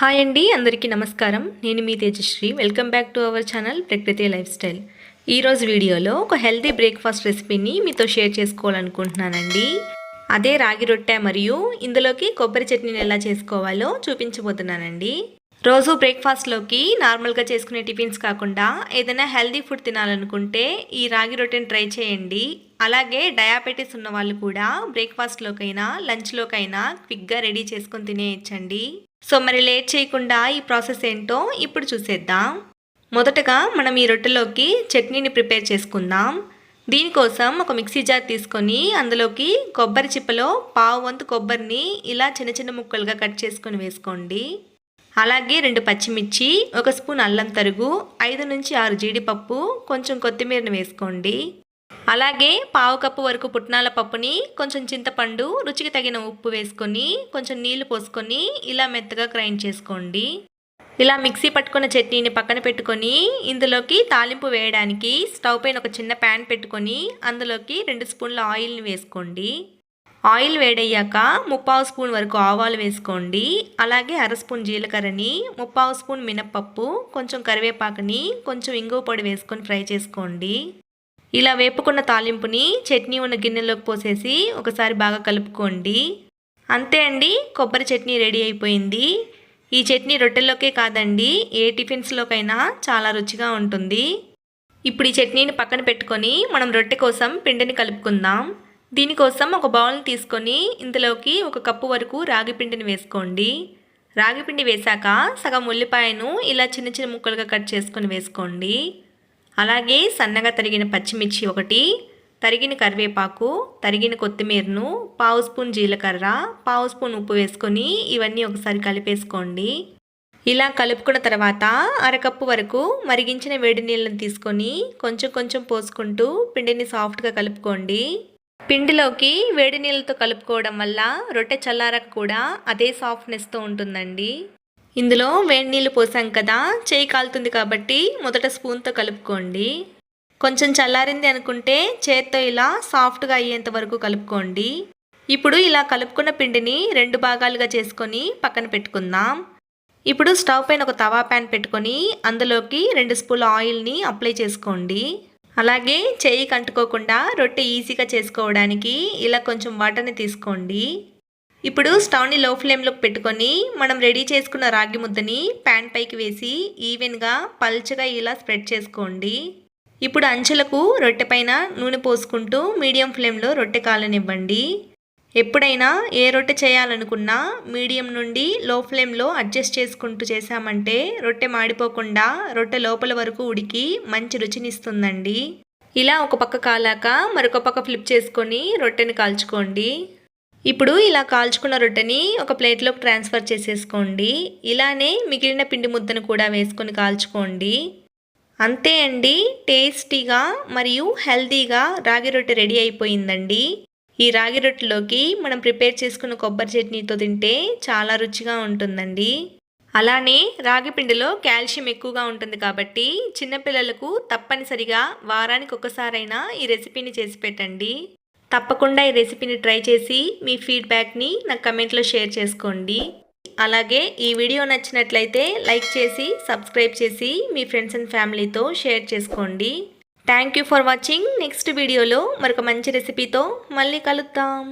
Hi అండి అందరికీ నమస్కారం. నేను మీ Tejashree. Welcome back to our channel Prakruthi lifestyle ఈరోజు వీడియోలో ఒక హెల్తీ బ్రేక్ఫాస్ట్ రెసిపీని మీతో షేర్ చేసుకోవాలనుకుంటున్నానండి. అదే రాగి రొట్టె మరియు ఇందులోకి కొబ్బరి చట్నీని ఎలా చేసుకోవాలో చూపించబోతున్నానండి. రోజు బ్రేక్ఫాస్ట్లోకి నార్మల్గా చేసుకునే టిఫిన్స్ కాకుండా ఏదైనా హెల్దీ ఫుడ్ తినాలనుకుంటే ఈ రాగి రొట్టెని ట్రై చేయండి. అలాగే డయాబెటీస్ ఉన్న వాళ్ళు కూడా బ్రేక్ఫాస్ట్లోకైనా లంచ్లోకైనా క్విక్గా రెడీ చేసుకొని తినేయచ్చండి. సో మరి లేట్ చేయకుండా ఈ ప్రాసెస్ ఏంటో ఇప్పుడు చూసేద్దాం. మొదటగా మనం ఈ రొట్టెలోకి చట్నీని ప్రిపేర్ చేసుకుందాం. దీనికోసం ఒక మిక్సీ జార్ తీసుకొని అందులోకి కొబ్బరి చిప్పలో పావు వంతు కొబ్బరిని ఇలా చిన్న చిన్న ముక్కలుగా కట్ చేసుకొని వేసుకోండి. అలాగే రెండు పచ్చిమిర్చి ఒక స్పూన్ అల్లం తరుగు ఐదు నుంచి ఆరు జీడిపప్పు కొంచెం కొత్తిమీరని వేసుకోండి. అలాగే పావు కప్పు వరకు పుట్నాల పప్పుని కొంచెం చింతపండు రుచికి తగిన ఉప్పు వేసుకొని కొంచెం నీళ్ళు పోసుకొని ఇలా మెత్తగా గ్రైండ్ చేసుకోండి. ఇలా మిక్సీ పట్టుకున్న చట్నీని పక్కన పెట్టుకొని ఇందులోకి తాలింపు వేయడానికి స్టవ్ పైన ఒక చిన్న ప్యాన్ పెట్టుకొని అందులోకి రెండు స్పూన్ల ఆయిల్ని వేసుకోండి. ఆయిల్ వేడయ్యాక ముప్పావు స్పూన్ వరకు ఆవాలు వేసుకోండి. అలాగే అర స్పూన్ జీలకర్రని ముప్పావు స్పూన్ మినప్పప్పు కొంచెం కరివేపాకుని కొంచెం ఇంగువ పొడి వేసుకొని ఫ్రై చేసుకోండి. ఇలా వేపుకున్న తాలింపుని చట్నీ ఉన్న గిన్నెలోకి పోసేసి ఒకసారి బాగా కలుపుకోండి. అంతే అండి కొబ్బరి చట్నీ రెడీ అయిపోయింది. ఈ చట్నీ రొట్టెల్లోకే కాదండి ఏ టిఫిన్స్లోకైనా చాలా రుచిగా ఉంటుంది. ఇప్పుడు ఈ చట్నీని పక్కన పెట్టుకొని మనం రొట్టె కోసం పిండిని కలుపుకుందాం. దీనికోసం ఒక బౌల్ని తీసుకొని ఇందులోకి ఒక కప్పు వరకు రాగి పిండిని వేసుకోండి. రాగి పిండి వేశాక సగం ఉల్లిపాయను ఇలా చిన్న చిన్న ముక్కలుగా కట్ చేసుకొని వేసుకోండి. అలాగే సన్నగా తరిగిన పచ్చిమిర్చి ఒకటి తరిగిన కరివేపాకు తరిగిన కొత్తిమీరను పావు స్పూన్ జీలకర్ర పావు స్పూన్ ఉప్పు వేసుకొని ఇవన్నీ ఒకసారి కలిపేసుకోండి. ఇలా కలుపుకున్న తర్వాత అరకప్పు వరకు మరిగించిన వేడి నీళ్ళని తీసుకొని కొంచెం కొంచెం పోసుకుంటూ పిండిని సాఫ్ట్గా కలుపుకోండి. పిండిలోకి వేడి నీళ్ళతో కలుపుకోవడం వల్ల రొట్టె చల్లారక కూడా అదే సాఫ్ట్నెస్తో ఉంటుందండి. ఇందులో వేడి నీళ్ళు పోసాం కదా చేయి కాలుతుంది కాబట్టి మొదట స్పూన్తో కలుపుకోండి. కొంచెం చల్లారింది అనుకుంటే చేత్తో ఇలా సాఫ్ట్గా అయ్యేంత వరకు కలుపుకోండి. ఇప్పుడు ఇలా కలుపుకున్న పిండిని రెండు భాగాలుగా చేసుకొని పక్కన పెట్టుకుందాం. ఇప్పుడు స్టవ్ పైన ఒక తవా ప్యాన్ పెట్టుకొని అందులోకి రెండు స్పూన్ల ఆయిల్ని అప్లై చేసుకోండి. అలాగే చేయి కంటుకోకుండా రొట్టె ఈజీగా చేసుకోవడానికి ఇలా కొంచెం వాటర్ని తీసుకోండి. ఇప్పుడు స్టవ్ని లో ఫ్లేమ్లోకి పెట్టుకొని మనం రెడీ చేసుకున్న రాగి ముద్దని ప్యాన్ పైకి వేసి ఈవెన్గా పల్చగా ఇలా స్ప్రెడ్ చేసుకోండి. ఇప్పుడు అంచులకు రొట్టె పైన నూనె పోసుకుంటూ మీడియం ఫ్లేమ్లో రొట్టె కాలనివ్వండి. ఎప్పుడైనా ఏ రొట్టె చేయాలనుకున్నా మీడియం నుండి లో ఫ్లేమ్లో అడ్జస్ట్ చేసుకుంటూ చేశామంటే రొట్టె మాడిపోకుండా రొట్టె లోపల వరకు ఉడికి మంచి రుచినిస్తుందండి. ఇలా ఒక పక్క కాలాక మరొక పక్క ఫ్లిప్ చేసుకొని రొట్టెని కాల్చుకోండి. ఇప్పుడు ఇలా కాల్చుకున్న రొట్టెని ఒక ప్లేట్లోకి ట్రాన్స్ఫర్ చేసేసుకోండి. ఇలానే మిగిలిన పిండి ముద్దను కూడా వేసుకొని కాల్చుకోండి. అంతే అండి. టేస్టీగా మరియు హెల్తీగా రాగి రొట్టె రెడీ అయిపోయిందండి. ఈ రాగి రొట్టెలోకి మనం ప్రిపేర్ చేసుకున్న కొబ్బరి చట్నీతో తింటే చాలా రుచిగా ఉంటుందండి. అలానే రాగి పిండిలో కాల్షియం ఎక్కువగా ఉంటుంది కాబట్టి చిన్నపిల్లలకు తప్పనిసరిగా వారానికి ఒకసారైనా ఈ రెసిపీని చేసి పెట్టండి. తప్పకుండా ఈ రెసిపీని ట్రై చేసి మీ ఫీడ్బ్యాక్ని నాకు కమెంట్లో షేర్ చేసుకోండి. అలాగే ఈ వీడియో నచ్చినట్లయితే లైక్ చేసి సబ్స్క్రైబ్ చేసి మీ ఫ్రెండ్స్ అండ్ ఫ్యామిలీతో షేర్ చేసుకోండి. Thank you for watching. Next వీడియోలో మరొక మంచి రెసిపీతో మళ్ళీ కలుద్దాం.